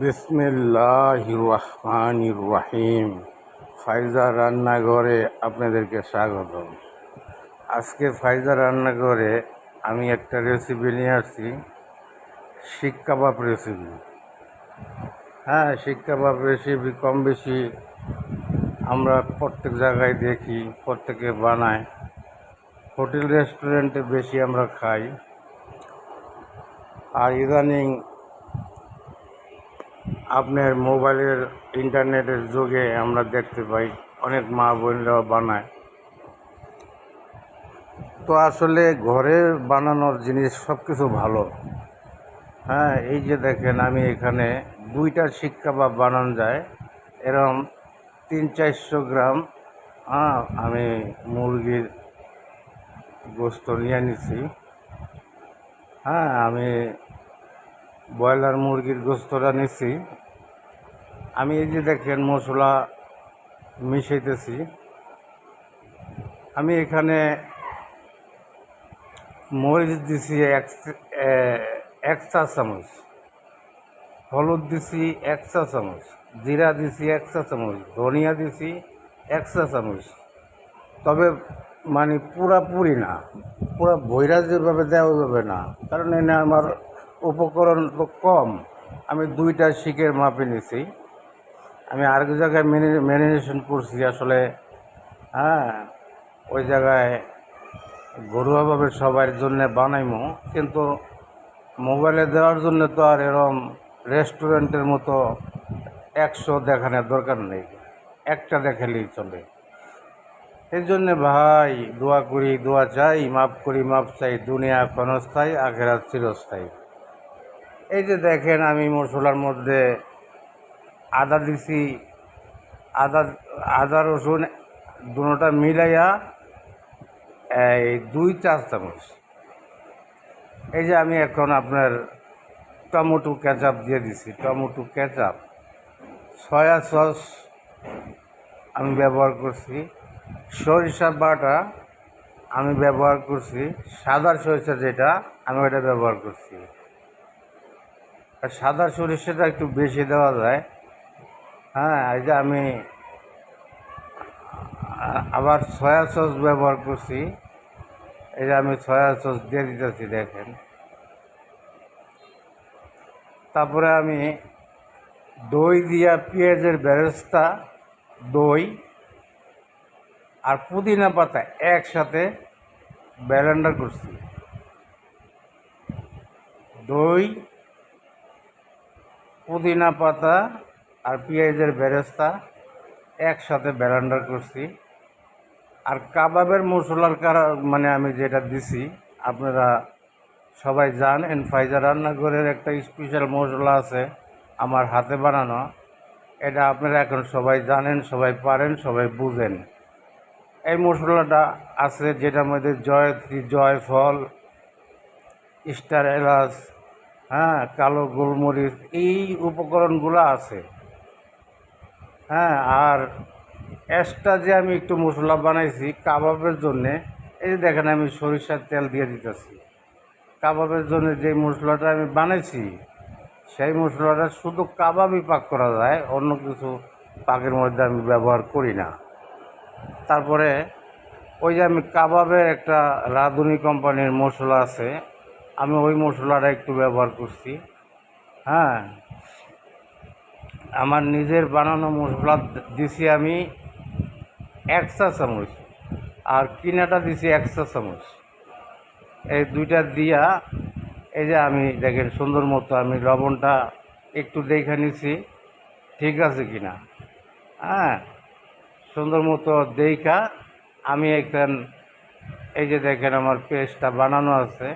বিসমিল্লাহ রহমান রাহিম ফাইজা রান্নাঘরে আপনাদেরকে স্বাগত আজকে ফাইজা রান্নাঘরে আমি একটা রেসিপি নিয়ে আসছি, শিক কাবাব রেসিপি হ্যাঁ শিক কাবাব রেসিপি কম বেশি আমরা প্রত্যেক জায়গায় দেখি, প্রত্যেকে বানায়। হোটেল রেস্টুরেন্টে বেশি আমরা খাই। আর ইদানিং আপনার মোবাইলের ইন্টারনেটের যুগে আমরা দেখতে পাই, অনেক মা বোনরাও বানায়। তো আসলে ঘরে বানানোর জিনিস সব কিছু ভালো। হ্যাঁ এই যে দেখেন আমি এখানে দুইটা শিক কাবাব বানানো যায় এরকম তিন চারশো গ্রাম হ্যাঁ আমি মুরগির গোস্ত নিয়ে নিছি। হ্যাঁ আমি ব্রয়লার মুরগির গোস্তটা নিছি। আমি এই যে দেখেন মশলা মিশাইতেছি। আমি এখানে মরিচ দিছি এক চা চামচ। হলুদ দিছি এক চা চামচ। জিরা দিছি এক চা চামচ। ধনিয়া দিছি এক চা চামচ। তবে মানে পুরাপুরি না। পুরা বইরা যেভাবে দেওয়া যাবে না। কারণ এনে আমার উপকরণ তো কম। আমি দুইটা শিকের মাপে নিছি। আমি আর আরেক জায়গায় ম্যারিনেশন করছি আসলে হ্যাঁ ওই জায়গায় ঘরোয়াভাবে সবার জন্য বানাইমো, কিন্তু মোবাইলে দেওয়ার জন্য তো আর এরম রেস্টুরেন্টের মতো একশো দেখানোর দরকার নেই, একটা দেখালেই চলে। এই জন্যে ভাই, দোয়া করি, দোয়া চাই মাপ করি মাপ চাই, দুনিয়া ক্ষণস্থায়ী, আখেরাত চিরস্থায়ী। এই যে দেখেন আমি মশলার মধ্যে আদা দিছি আদা আদা রসুন দুটোটা মিলাইয়া, এই দুই চার চামচ। এই যে আমি এখন আপনার টমেটো কেচাপ দিয়ে দিছি, টমেটো কেচাপ। সয়া সস আমি ব্যবহার করছি। সরিষা বাটা আমি ব্যবহার করছি। সাদা সরিষা যেটা, আমি ওটা ব্যবহার করছি। আর সাদা সরিষাটা একটু বেশি দেওয়া যায়। হ্যাঁ যে আমি আবার সয়া সস ব্যবহার করছি। এই যে আমি সয়া সস দিয়ে দিতেছি, দেখেন। তারপরে আমি দই দিয়া পেঁয়াজের বেরেস্তা, দই আর পুদিনা পাতা একসাথে ব্যালেন্ডার করছি। দই, পুদিনা পাতা আর পেঁয়াজের বেরেস্তা একসাথে ব্যালেন্ডার করছি। আর কাবাবের মশলার কারা মানে আমি যেটা দিছি, আপনারা সবাই জানেন ফাইজা রান্নাঘরের একটা স্পেশাল মশলা আছে আমার হাতে বানানো। এটা আপনারা এখন সবাই জানেন, সবাই পারেন, সবাই বুঝেন। এই মশলাটা আছে যেটার মধ্যে জয়ত্রী, জয়ফল, স্টার এলাচ হ্যাঁ কালো গোলমরিচ, এই উপকরণগুলো আছে। হ্যাঁ আর এক্সট্রা যে আমি একটু মশলা বানাইছি কাবাবের জন্যে, এই যে দেখেন আমি সরিষার তেল দিয়ে দিতেছি। কাবাবের জন্য যে মশলাটা আমি বানাইছি, সেই মশলাটা শুধু কাবাবই পাক করা যায়, অন্য কিছু পাকের মধ্যে আমি ব্যবহার করি না। তারপরে ওই যে আমি কাবাবের একটা রাঁধুনি কোম্পানির মশলা আছে, আমি ওই মশলাটা একটু ব্যবহার করছি। হ্যাঁ আমার নিজের বানানো মশলা দিছি আমি এক চা চামচ আর কিনাটা দিছি এক চা চামচ। এই দুইটা দিয়া এই যে আমি দেখেন সুন্দর মতো আমি লবণটা একটু দেখে নিছি, ঠিক আছে কি না হ্যাঁ সুন্দর মতো দেখা আমি এখান এই যে দেখেন আমার পেস্টটা বানানো আছে।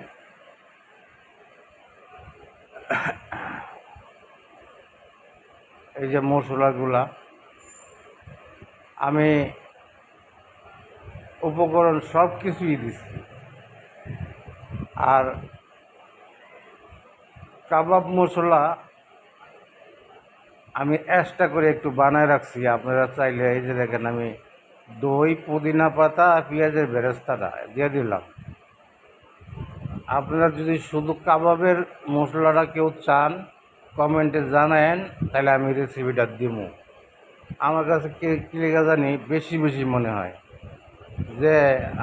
এই যে মশলাগুলা, আমি উপকরণ সব কিছুই দিচ্ছি আর কাবাব মশলা আমি এক্সট্রা করে একটু বানায় রাখছি। আপনারা চাইলে এই যে দেখেন আমি দই, পুদিনা পাতা আর পেঁয়াজের বেরেস্তাটা দিয়ে দিলাম। আপনারা যদি শুধু কাবাবের মশলাটা কেউ চান কমেন্টে জানায়েন, তাহলে আমি রেসিপিটা দিব আমার কাছে কি লেখা জানি বেশি বেশি মনে হয়। যে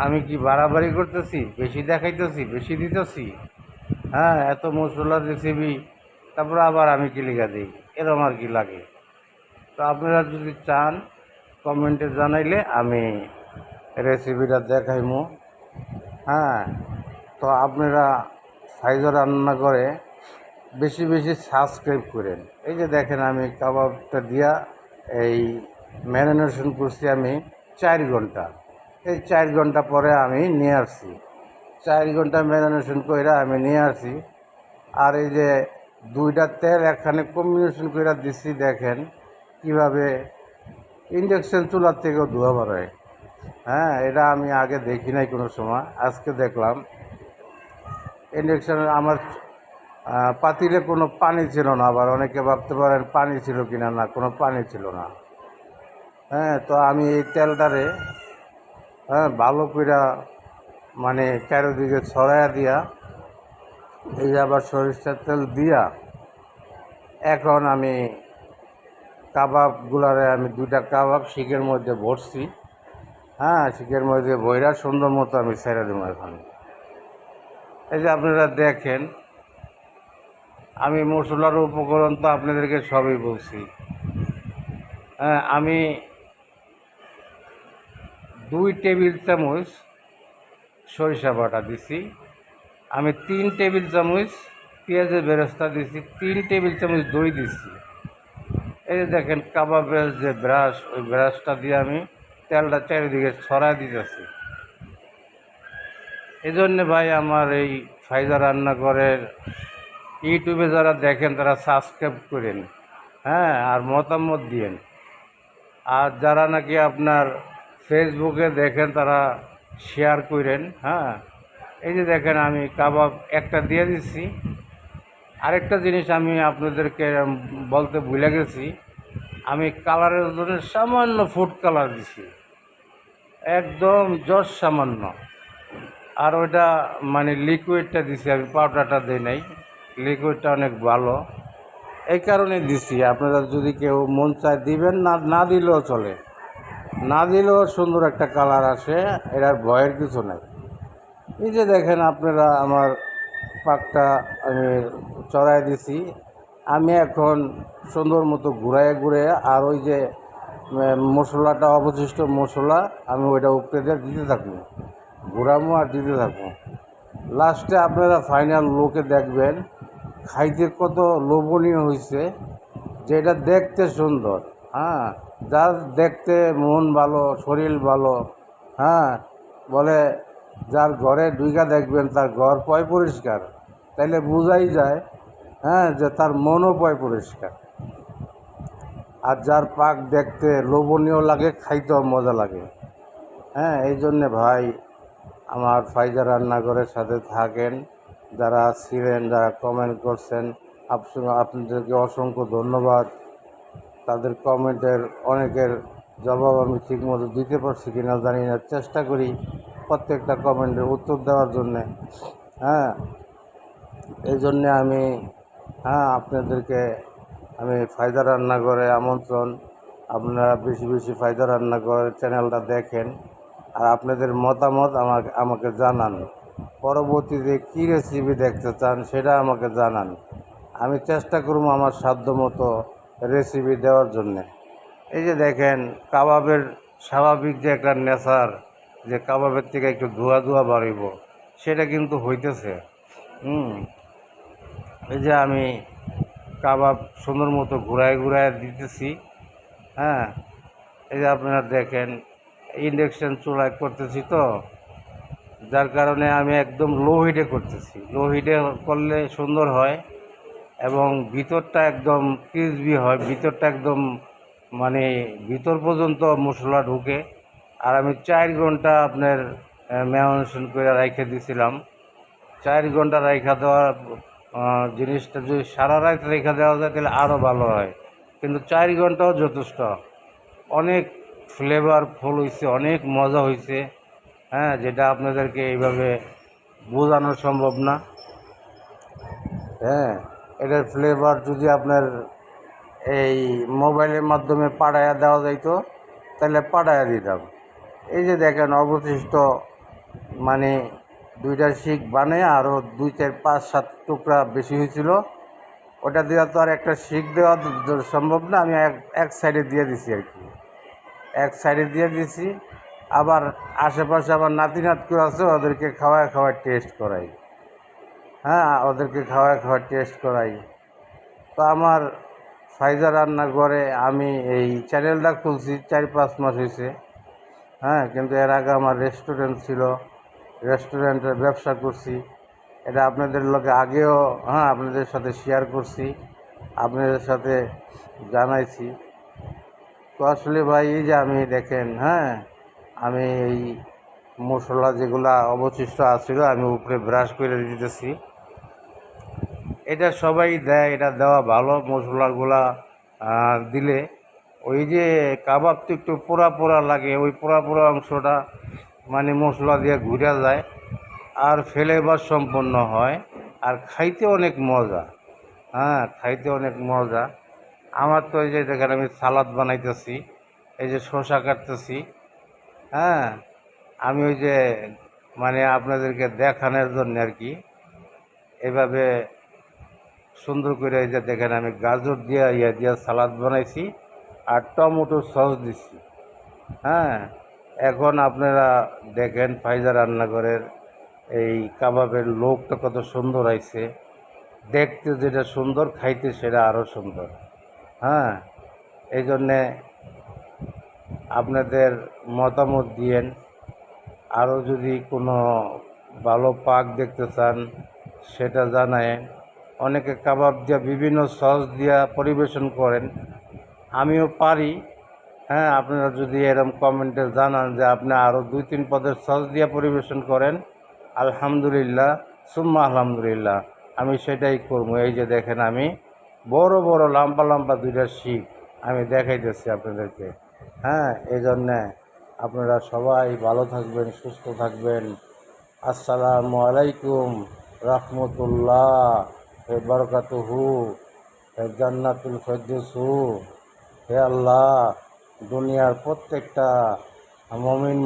আমি কি বাড়াবাড়ি করতেছি, বেশি দেখাইতেছি, বেশি দিতেছি? হ্যাঁ এত মশলার রেসিপি তারপরে আবার আমি কি লেখা দিই? এরকম আর কি লাগে। তো আপনারা যদি চান, কমেন্টে জানাইলে আমি রেসিপিটা দেখাইমু। হ্যাঁ তো আপনারা সাইজ রান্না করে বেশি বেশি সাবস্ক্রাইব করেন। এই যে দেখেন আমি কাবাবটা দিয়া এই ম্যারিনেশন করছি আমি চার ঘণ্টা। এই চার ঘণ্টা পরে আমি নিয়ে আসছি। চার ঘণ্টা ম্যারিনেশন করে আমি নিয়ে আসছি। আর এই যে দুইটা তেল একখানে কম্বিনেশন করে দিচ্ছি দেখেন কীভাবে ইন্ডাকশন চুলার থেকেও ধোয়া বেরোয় হ্যাঁ। এটা আমি আগে দেখি নাই কোনো সময়। আজকে দেখলাম। ইন্ডাকশন আমার পাতিলে কোনো পানি ছিল না আবার অনেকে ভাবতে পারেন পানি ছিল কিনা না না কোনো পানি ছিল না। হ্যাঁ তো আমি এই তেলটারে হ্যাঁ ভালো করে মানে চারিদিকে ছড়াইয়া দিয়া, এই আবার সরিষার তেল দিয়া, এখন আমি কাবাবগুলারে আমি দুইটা কাবাব শিখের মধ্যে ভরছি। হ্যাঁ শিকের মধ্যে বইরা সুন্দর মতো আমি ছেড়ে দেবো এখন। এই যে আপনারা দেখেন আমি মশলার উপকরণ তো আপনাদেরকে সবই বলছি। হ্যাঁ আমি দুই টেবিল চামচ সরিষা বাটা দিছি। আমি তিন টেবিল চামচ পেঁয়াজের বেরেস্তা দিছি, তিন টেবিল চামচ দই দিছি। এই যে দেখেন, কাবাবের যে ব্রাশ, ওই ব্রাশটা দিয়ে আমি তেলটা চারিদিকে ছড়াই দিতেছি। এই জন্যে ভাই আমার এই ফাইজা রান্নাঘরের ইউটিউবে যারা দেখেন, তারা সাবস্ক্রাইব করেন হ্যাঁ আর মতামত দিয়েন। আর যারা নাকি আপনার ফেসবুকে দেখেন, তারা শেয়ার করেন হ্যাঁ। এই যে দেখেন, আমি কাবাব একটা দিয়ে দিচ্ছি। আরেকটা জিনিস আমি আপনাদেরকে বলতে ভুলে গেছি। আমি কালারের জন্য সামান্য ফুড কালার দিছি। একদম জস সামান্য। আর ওইটা মানে লিকুইডটা দিছি, আমি পাউডারটা দিই নাই। লিকুইডটা অনেক ভালো। এই কারণে দিছি। আপনারা যদি কেউ মন চায় দিবেন, না না দিলেও চলে। না দিলেও সুন্দর একটা কালার আসে, এটার ভয়ের কিছু নাই। এই যে দেখেন আপনারা আমার পাকটা আমি চড়াই দিছি। আমি এখন সুন্দর মতো ঘুরায় ঘুরে আর ওই যে মশলাটা, অবশিষ্ট মশলা, আমি ওইটা উপরে দিয়ে দিতে থাকব। ঘুরামো আর দিতে থাকব। লাস্টে আপনারা ফাইনাল লোকে দেখবেন খাইতে কত লোভনীয় হয়েছে যেটা দেখতে সুন্দর হ্যাঁ? যার দেখতে মন ভালো, শরীর ভালো হ্যাঁ? বলে যার ঘরে ডুইকা দেখবেন, তার ঘর পয় পরিষ্কার। তাইলে বোঝাই যায় হ্যাঁ যে তার মনও পয় পরিষ্কার। আর যার পাক দেখতে লোভনীয় লাগে, খাইতেও মজা লাগে। হ্যাঁ এই জন্যে ভাই আমার ফাইজা রান্নাঘরের সাথে থাকেন। যারা ছিলেন, যারা কমেন্ট করছেন, আপ- আপনাদেরকে অসংখ্য ধন্যবাদ। তাদের কমেন্টের অনেকের জবাব আমি ঠিকমতো দিতে পারছি কিনা জানি না। চেষ্টা করি প্রত্যেকটা কমেন্টের উত্তর দেওয়ার জন্যে। হ্যাঁ এই জন্যে আমি হ্যাঁ আপনাদেরকে আমি ফায়দা রান্নাঘরে আমন্ত্রণ। আপনারা বেশি বেশি ফায়দা রান্নাঘরের চ্যানেলটা দেখেন। আর আপনাদের মতামত আমাকে আমাকে জানান। পরবর্তীতে কী রেসিপি দেখতে চান সেটা আমাকে জানান। আমি চেষ্টা করব আমার সাধ্য মতো রেসিপি দেওয়ার জন্যে। এই যে দেখেন, কাবাবের স্বাভাবিক যে একটা নেশার, যে কাবাবের থেকে একটু ধোয়া ধোয়া বাড়িব, সেটা কিন্তু হইতেছে। হুম। এই যে আমি কাবাব সুন্দর মতো ঘুরায় ঘুরায় দিতেছি। হ্যাঁ। এই যে আপনারা দেখেন ইন্ডাকশান চুলায় করতেছি তো। যার কারণে আমি একদম লো হিটে করতেছি। লো হিটে করলে সুন্দর হয় এবং ভিতরটা একদম ক্রিসবি হয়, ভিতরটা একদম মানে ভিতর পর্যন্ত মশলা ঢুকে। আর আমি চার ঘণ্টা আপনার ম্যারিনেশন করে রেখে দিয়েছিলাম চার ঘণ্টা রেখা দেওয়ার জিনিসটা যদি সারা রাত রেখা দেওয়া যায় তাহলে আরও ভালো হয়। কিন্তু চার ঘন্টাও যথেষ্ট। অনেক ফ্লেভার ফুল হয়েছে অনেক মজা হয়েছে হ্যাঁ যেটা আপনাদেরকে এইভাবে বোঝানো সম্ভব না। হ্যাঁ এটার ফ্লেভার যদি আপনার এই মোবাইলের মাধ্যমে পাঠাইয়া দেওয়া যাইতো, তাহলে পাঠাইয়া দিতাম। এই যে দেখেন, অবশিষ্ট মানে দুইটা শিক বানিয়ে আরও দুই, চার, পাঁচ, সাত টুকরা বেশি হয়েছিল, ওটা দেওয়া তো আর একটা শিক দেওয়া সম্ভব না, আমি এক এক সাইডে দিয়ে দিছি আর কি। এক সাইডে দিয়ে দিছি আবার আশেপাশে আমার নাতি নাতকুর আছে, ওদেরকে খাওয়ায় খাওয়ায় টেস্ট করাই। হ্যাঁ ওদেরকে খাওয়ায় খাওয়ায় টেস্ট করাই। তো আমার ফাইজা রান্নাঘরে আমি এই চ্যানেলটা খুলছি, চার পাঁচ মাস হয়েছে হ্যাঁ কিন্তু এর আগে আমার রেস্টুরেন্ট ছিল রেস্টুরেন্টের ব্যবসা করছি। এটা আপনাদের লোকে আগেও হ্যাঁ আপনাদের সাথে শেয়ার করছি, আপনাদের সাথে জানাইছি। তো আসলে ভাই, এই যে আমি দেখেন হ্যাঁ আমি এই মশলা যেগুলা অবশিষ্ট আছিল, আমি উপরে ব্রাশ করে দিতেছি। এটা সবাই দেয়, এটা দেওয়া ভালো মশলাগুলা দিলে। ওই যে কাবাব তো একটু পোড়া পোড়া লাগে, ওই পোড়া পোড়া অংশটা মানে মশলা দিয়ে ঘুরে যায়, আর ফ্লেভার সম্পন্ন হয়, আর খাইতে অনেক মজা। হ্যাঁ খাইতে অনেক মজা। আমার তো এই যে দেখেন, আমি সালাদ বানাইতেছি, এই যে শসা কাটতেছি। হ্যাঁ আমি ওই যে মানে আপনাদেরকে দেখানোর জন্য আর কি। এভাবে সুন্দর করে এই যে দেখেন, আমি গাজর দিয়ে ইয়া দিয়ে সালাদ বানাইছি আর টমেটো সস দিছি। হ্যাঁ এখন আপনারা দেখেন ফাইজা রান্নাঘরের এই কাবাবের লোকটা কত সুন্দর আইছে। দেখতে যেটা সুন্দর, খাইতে সেটা আরও সুন্দর। হ্যাঁ এই জন্যে আপনাদের মতামত দিয়েন। আরও যদি কোনো ভালো পাক দেখতে চান, সেটা জানায় অনেকে কাবাব দিয়া বিভিন্ন সস দিয়া পরিবেশন করেন। আমিও পারি। হ্যাঁ আপনারা যদি এরকম কমেন্টে জানান যে আপনি আরও দুই তিন পদের সস দিয়া পরিবেশন করেন, আলহামদুলিল্লাহ, সুম্মা আলহামদুলিল্লাহ, আমি সেটাই করব। এই যে দেখেন আমি বড় বড় লম্বা লম্বা দুইটা শিখ আমি দেখাইতেছি আপনাদেরকে। হ্যাঁ এই জন্যে আপনারা সবাই ভালো থাকবেন, সুস্থ থাকবেন। আসসালামু আলাইকুম রহমতুল্লাহ হে বরকাতুহু। হে জান্নাতুল ফেরদৌসু, হে আল্লাহ, দুনিয়ার প্রত্যেকটা মমিন